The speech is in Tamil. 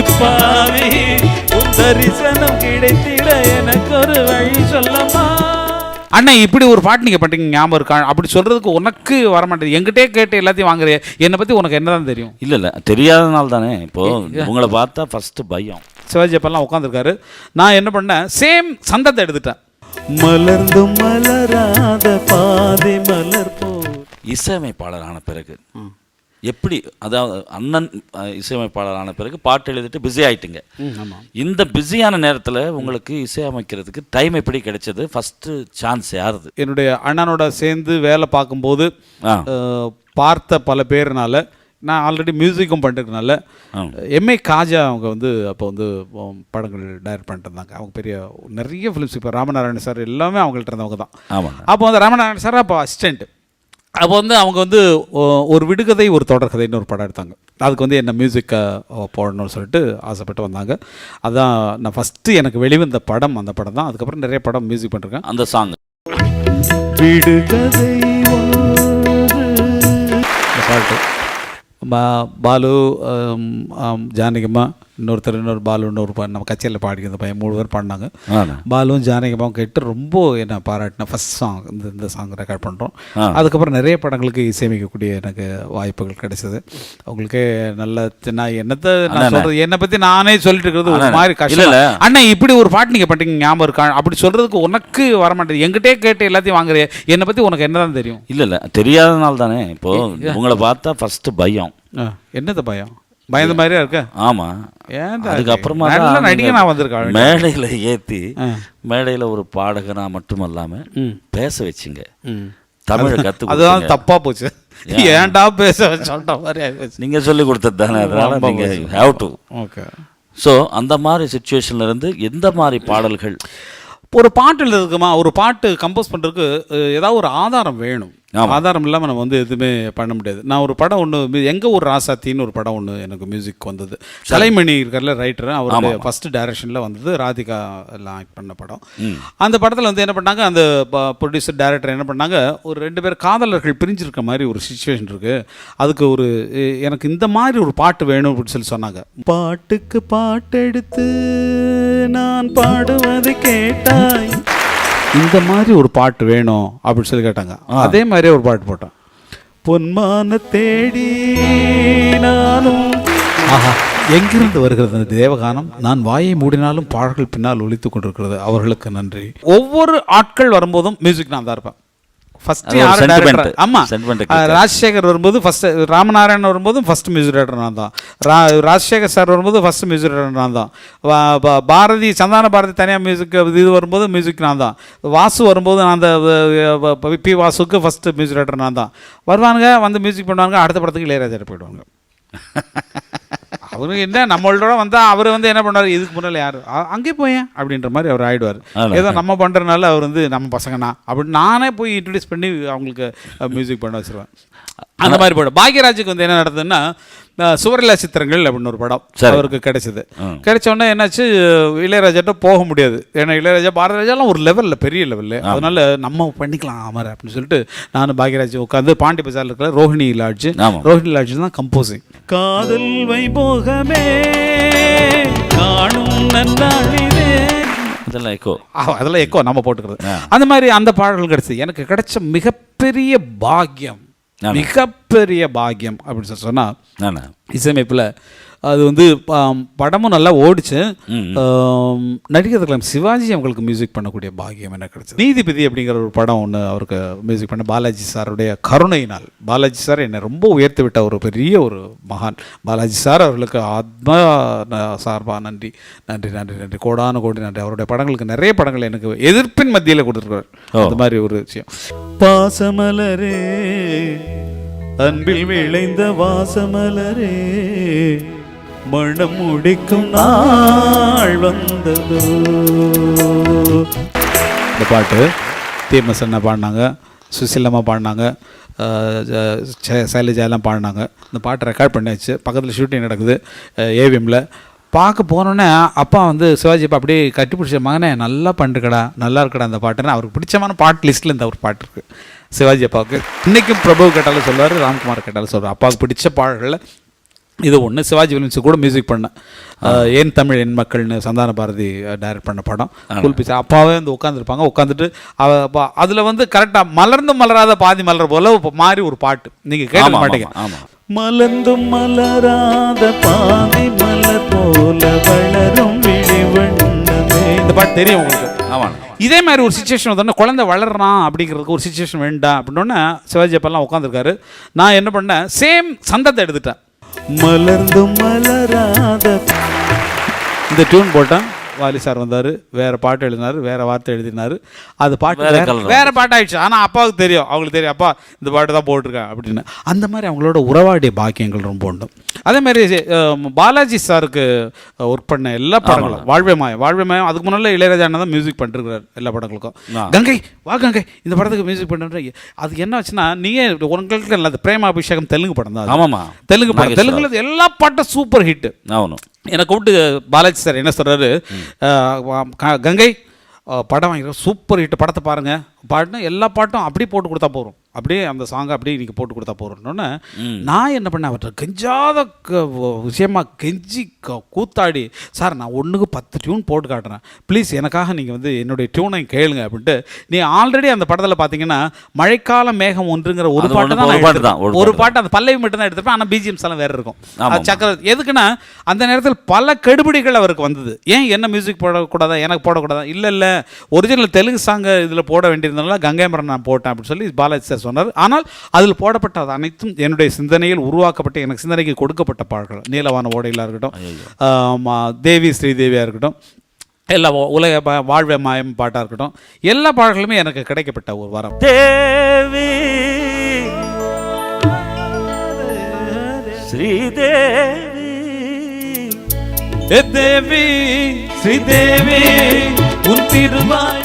அடிப்பாவி உன் தரிசனம் கிடைத்திட எனக்கு ஒரு வழி சொல்லமா அண்ணன் இப்படி ஒரு பாட்டு நீங்க பண்றீங்க ஞாபகம் இருக்கா? அப்படி சொல்றதுக்கு உனக்கு வர மாட்டேங்குது என்கிட்டே கேட்டு எல்லாத்தையும் வாங்குறிய. என்னை பத்தி உனக்கு என்னதான் தெரியும்? இல்ல இல்ல தெரியாதனால தானே இப்போ உங்களை பார்த்தா ஃபர்ஸ்ட் பயம். சிவாஜி அப்பெல்லாம் உட்காந்துருக்காரு நான் என்ன பண்ணேன்? சேம் சந்தத்தை எடுத்துட்டேன். மலர்ந்தும் மலராத பாதை மலர் போ இசையமைப்பாளரான பிறகு. எப்படி அதாவது அண்ணன் இசையமைப்பாளரான பிறகு பாட்டு எழுதிட்டு பிஸி ஆயிட்டீங்க. இந்த பிஸியான நேரத்துல உங்களுக்கு இசையமைக்கிறதுக்கு டைம் எப்படி கிடைச்சது? ஃபர்ஸ்ட் சான்ஸ் யாருது? என்னுடைய அண்ணனோட சேர்ந்து வேலை பார்க்கும்போது பார்த்த பல பேர்னால நான் ஆல்ரெடி மியூசிக்கும் பண்ணிருக்கனால ஆ. எம்ஏ காஜா அவங்க வந்து அப்போ வந்து படங்கள் டைரக்ட் பண்ணிட்டு இருந்தாங்க அவங்க பெரிய நிறைய ஃபிலிம்ஸ் இப்போ ராமநாராயண சார் எல்லாமே அவங்கள்ட்ட இருந்தவங்க தான். அப்போ வந்து ராமநாராயண சார் அப்போ அசிஸ்டண்ட் அப்போ வந்து அவங்க வந்து ஒரு விடுகதை ஒரு தொடர்கதைன்னு ஒரு படம் எடுத்தாங்க. அதுக்கு வந்து என்ன மியூசிக்கை போடணும்னு சொல்லிட்டு ஆசைப்பட்டு வந்தாங்க. அதான் நான் ஃபஸ்ட்டு எனக்கு வெளிவந்த படம் அந்த படம் தான். அதுக்கப்புறம் நிறைய படம் மியூசிக் பண்ணிருக்கேன். அந்த சாங் விடுகதை பாட்டு. பா- பாலு ஜானகிம்மா இன்னொருத்தர் இன்னொரு பாலு இன்னொரு பா- நம்ம கச்சேரியில் பாடிக்கிற பையன் மூணு பேர் பாடினாங்க. பாலுவும் ஜானகிமாவும் கேட்டு ரொம்ப என்ன பாராட்டின ஃபர்ஸ்ட் சாங் இந்த இந்த சாங் ரெக்கார்ட் பண்ணுறோம். அதுக்கப்புறம் நிறைய படங்களுக்கு இசையமைக்கக்கூடிய எனக்கு வாய்ப்புகள் கிடைச்சது. அவங்களுக்கு நல்ல நான் என்னத்தை நான் அண்ணா, சொல்றது என்னை பற்றி நானே சொல்லிட்டு இருக்கிறது ஒரு அண்ணா, மாதிரி இல்ல, கஷ்டம். அண்ணன் இப்படி ஒரு பாட்டு நீங்கள் பண்ணுறீங்க ஞாபகம் இருக்கா? அப்படி சொல்றதுக்கு உனக்கு வர மாட்டேங்குது என்கிட்டே கேட்டு எல்லாத்தையும் வாங்குறிய. என்னை பற்றி உனக்கு என்னதான் தெரியும்? இல்ல இல்ல. தெரியாதனால தானே இப்போ உங்களை பார்த்தா ஃபர்ஸ்ட் பயம். என்னது பயம்? பயந்த மாதிரியா இருக்க? ஆமா. ஏன்டா அதுக்கப்புறமா நல்ல தான் நடிகை நீங்க நான் வந்திருக்கேன் மேடையில ஏத்தி ஆ. மேடையில ஒரு பாடகனா மட்டுமல்லாம ம். பேச வச்சீங்க. தமிழை கத்து அதுதான் கொடுத்தீங்க. தப்பா போச்சு. ஏன்டா பேச சொல்ற மாதிரி ஆயிப்போச்சு நீங்க சொல்லி கொடுத்தது தானே? அதனால ரொம்ப நீங்க போச்சு. Have to okay. ஸோ அந்த மாதிரி சுச்சுவேஷன்ல இருந்து எந்த மாதிரி பாடல்கள்? ஒரு பாட்டு எழுதுக்குமா ஒரு பாட்டு கம்போஸ் பண்ணுறதுக்கு ஏதாவது ஒரு ஆதாரம் வேணும். ஆதாரம் இல்லாமல் நம்ம வந்து எதுவுமே பண்ண முடியாது. நான் ஒரு படம் ஒன்று எங்க ஒரு ராசாத்தின்னு ஒரு படம் ஒன்று எனக்கு மியூசிக் வந்தது. கலைமணி இருக்கார்ல ரைட்டர் அவருடைய ஃபர்ஸ்ட் டைரக்ஷனில் வந்தது ராதிகா எல்லாம் ஆக்ட் பண்ண படம். அந்த படத்தில் வந்து என்ன பண்ணாங்க அந்த ப்ரொடியூசர் டைரக்டர் என்ன பண்ணாங்க ஒரு ரெண்டு பேர் காதலர்கள் பிரிஞ்சிருக்க மாதிரி ஒரு சுச்சுவேஷன் இருக்கு. அதுக்கு ஒரு எனக்கு இந்த மாதிரி ஒரு பாட்டு வேணும் அப்படின்னு சொல்லி சொன்னாங்க. பாட்டுக்கு பாட்டு எடுத்து நான் பாடுவது கேட்டாய். இந்த மாதிரி ஒரு பாட்டு வேணும் அப்படின்னு சொல்லி கேட்டாங்க. அதே மாதிரியே ஒரு பாட்டு போட்டேன். பொன்மான தேடி நானும் ஆஹா எங்கிருந்து வருகிறது அந்த தேவகானம்? நான் வாயை மூடினாலும் பாடல்கள் பின்னால் ஒலித்துக் கொண்டிருக்கிறது. அவர்களுக்கு நன்றி. ஒவ்வொரு ஆட்கள் வரும்போதும் மியூசிக் நான் தான் இருப்பேன். ஃபர்ஸ்ட் ஒரு யார் director? ஆமா. ராஜசேகர் வரும்போது ஃபர்ஸ்ட் ராமநாராயணன் வரும்போது ஃபர்ஸ்ட் மியூசிக் டைரக்டர் நான் தான். ரா ராஜசேகர் சார் வரும்போது ஃபர்ஸ்ட் மியூசிக் டைரக்டர் நான் தான். பாரதி சந்தான பாரதி தனியாக மியூசிக் இது வரும்போது மியூசிக் நான் தான். வாசு வரும்போது நான் அந்த பி வாசுக்கு ஃபர்ஸ்ட் மியூசிக் டைரக்டர் நான் தான். வருவானுங்க வந்து மியூசிக் பண்ணுவாங்க அடுத்த படத்துக்கு இளையராஜா போயிடுவாங்க அவரு என்ன நம்மளோட வந்தா அவர் வந்து என்ன பண்ணாரு இதுக்கு முன்னால யாரு? அங்கே போயேன் அப்படின்ற மாதிரி அவர் ஆயிடுவார். ஆனா. ஏதோ நம்ம பண்றதுனால அவர் வந்து நம்ம பசங்கனா அப்படி நானே போய் இன்ட்ரடியூஸ் பண்ணி அவங்களுக்கு மியூசிக் பண்ண வச்சிருவேன். அந்த மாதிரி படம் பாக்யராஜுக்கு வந்து என்ன நடந்ததுன்னா அஹ், சுவரில்லா சித்திரங்கள் அப்படின்னு ஒரு படம். அவருக்கு கிடைச்சது. கிடைச்ச உடனே என்னாச்சு இளையராஜாட்ட போக முடியாது. ஏன்னா இளையராஜா பாரதிராஜாலாம் ஒரு லெவலில் பெரிய லெவலில் அதனால நம்ம பண்ணிக்கலாம் அமர் அப்படின்னு சொல்லிட்டு நான் பாக்யராஜ் உட்காந்து பாண்டி பஜாரில் இருக்கிற ரோஹிணி லாட்ஜ். ரோஹிணி லாட்ஜ் தான் கம்போசிங் காதல் வைபோகமே காணும் நன்னாளிலே. இதெல்லாம் எக்கோ ஆ, அதெல்லாம் எக்கோ நம்ம போட்டுக்கிறது. அந்த மாதிரி அந்த பாடல்கள் கிடைச்சது. எனக்கு கிடைச்ச மிகப்பெரிய பாக்கியம். மிகப்பெரிய பாக்கியம் அப்படின்னு சொல்லி சொன்னா நானா? இசையமைப்பில் அது வந்து படமும் நல்லா ஓடிச்சு. ம். ஆம், நடிகர் திலகம் சிவாஜி அவங்களுக்கு மியூசிக் பண்ணக்கூடிய பாக்கியம் எனக்கு கிடைச்சது? நீதிபதி அப்படிங்கிற ஒரு படம் ஒன்று அவருக்கு மியூசிக் பண்ண பாலாஜி சாருடைய கருணையினால். பாலாஜி சார் என்னை ரொம்ப உயர்த்தி விட்ட ஒரு பெரிய ஒரு மகான். பாலாஜி சார் அவர்களுக்கு ஆத்மா சார்பா நன்றி. நன்றி நன்றி நன்றி. கோடான கோடி நன்றி. அவருடைய படங்களுக்கு நிறைய படங்கள் எனக்கு எதிர்ப்பின் மத்தியில் கொடுத்துருக்காரு அந்த மாதிரி ஒரு விஷயம். பாசமலரே அன்பில் விளைந்த வாசமலரே மனம் முடிக்கும் நாள் வந்ததோ. இந்த பாட்டு டிஎம்எஸ் அண்ணா பாடினாங்க சுசிலம்மா பாடினாங்க சைலஜாலாம் பாடினாங்க. இந்த பாட்டை ரெக்கார்ட் பண்ணியாச்சு. பக்கத்தில் ஷூட்டிங் நடக்குது ஏவிஎம்மில் பார்க்க போனோன்னே அப்பா வந்து சிவாஜி அப்பா அப்படியே கட்டி பிடிச்ச மகனே நல்லா பண்ணிருக்கடா நல்லா இருக்கடா அந்த பாட்டுன்னு அவருக்கு பிடிச்சமான பாட்டு லிஸ்ட்டில் இந்த ஒரு பாட்டு இருக்குது சிவாஜி அப்பாவுக்கு. இன்றைக்கும் பிரபு கேட்டாலும் சொல்லுவார் ராம்குமார் கேட்டாலும் சொல்கிறார் அப்பாவுக்கு பிடிச்ச பாடல்களில் இது ஒன்று சிவாஜி ஃபிலிம்ஸுக்கு கூட மியூசிக் பண்ணேன் ஏன் தமிழ் என் மக்கள்னு சந்தான பாரதி டைரக்ட் பண்ண படம். குல்பிசா அப்பாவே வந்து உட்காந்துருப்பாங்க உட்காந்துட்டு அவ அப்பா அதில் வந்து கரெக்டாக மலர்ந்து மலராத பாதி மலர் போல மாறி ஒரு பாட்டு. நீங்கள் கேட்க மாட்டீங்க. மலர்ந்தும் மலராத பாதி மலர் போல வளரும் இந்த பாட்டு தெரியும் உங்களுக்கு. ஆமாண்ணா இதே மாதிரி ஒரு சுச்சுவேஷன் வந்தோடனே குழந்தை வளர்றான் அப்படிங்கிறதுக்கு ஒரு சுச்சுவேஷன் வேண்டாம் அப்படின்னோடனே சிவாஜி அப்பெல்லாம் உட்காந்துருக்காரு நான் என்ன பண்ணேன்? சேம் சந்தத்தை எடுத்துட்டேன். மலர்ந்தும் மலராத இந்த டியூன் போட்டான் வாலி சார் வந்தார் வேறு பாட்டு எழுதினார் வேறு வார்த்தை எழுதினார். அது பாட்டு வேறு பாட்டாயிடுச்சு. ஆனால் அப்பாவுக்கு தெரியும். அவங்களுக்கு தெரியும் அப்பா இந்த பாட்டு தான் போட்டிருக்கேன் அப்படின்னு. அந்த மாதிரி அவங்களோட உறவாடிய பாக்கியங்கள் ரொம்ப உண்டு. அதே மாதிரி பாலாஜி சாருக்கு ஒர்க் பண்ண எல்லா படங்களும் வாழ்வே மாயம் வாழ்வே மாயம் அதுக்கு முன்னால இளையராஜா தான் மியூசிக் பண்ணிருக்கிறார் எல்லா படங்களுக்கும். கங்கை வா கங்கை இந்த படத்துக்கு மியூசிக் பண்ணுறேன் அது என்ன ஆச்சுன்னா நீங்கள் உங்களுக்கு இல்லை பிரேமா அபிஷேகம் தெலுங்கு படம் தான் ஆமாம் தெலுங்கு படம். தெலுங்குல எல்லா பாட்டும் சூப்பர் ஹிட் ஆகணும் என்னை கூப்பிட்டு பாலாஜி சார் என்ன சொல்கிறாரு கங்கை படம் வாங்கிக்கிறோம் சூப்பர் ஹிட் படத்தை பாருங்க. பாட்டுனா எல்லா பாட்டும் அப்படியே போட்டு கொடுத்தா போகிறோம் அப்படியே அந்த சாங்கை அப்படியே நீங்கள் போட்டு கொடுத்தா போகிறோன்னு நான் என்ன பண்ணேன் அவர்கிட்ட கெஞ்சாத விஷயமா கெஞ்சி கூத்தாடி சார் நான் ஒன்றுக்கு பத்து டியூன் போட்டு காட்டுறேன். ப்ளீஸ் எனக்காக நீங்கள் வந்து என்னுடைய டியூனை கேளுங்க அப்படின்ட்டு நீ ஆல்ரெடி அந்த படத்தில் பார்த்தீங்கன்னா மழைக்கால மேகம் ஒன்றுங்கிற ஒரு பாட்டு தான் ஒரு பாட்டு அந்த பல்லவி மட்டும் தான் எடுத்திருப்பேன் ஆனால் பிஜிஎம்ஸ் எல்லாம் வேற இருக்கும். சக்கர எதுக்குன்னா அந்த நேரத்தில் பல கெடுபிடிகள் அவருக்கு வந்தது. ஏன் என்ன மியூசிக் போடக்கூடாதா எனக்கு போடக்கூடாதா? இல்லை இல்லை ஒரிஜினல் தெலுங்கு சாங் இதில் போட வேண்டியிருந்தனால கங்கைமரன் நான் போட்டேன் அப்படின்னு சொல்லி பாலாஜி சார் சொன்னார். ஆனால் அதில் போடப்பட்ட அது அனைத்தும் என்னுடைய சிந்தனையில் உருவாக்கப்பட்ட எனக்கு சிந்தனைக்கு கொடுக்கப்பட்ட பாடல்கள். நீலவான ஓடையிலாக இருக்கட்டும் தேவி ஸ்ரீதேவியாக இருக்கட்டும் எல்லா உலக வாழ்வை மாயம் பாட்டாக இருக்கட்டும் எல்லா பாடல்களுமே எனக்கு கிடைக்கப்பட்ட ஒரு வரம். தேவி ஸ்ரீதேவி. தேவி ஸ்ரீதேவி உன் திருவாய்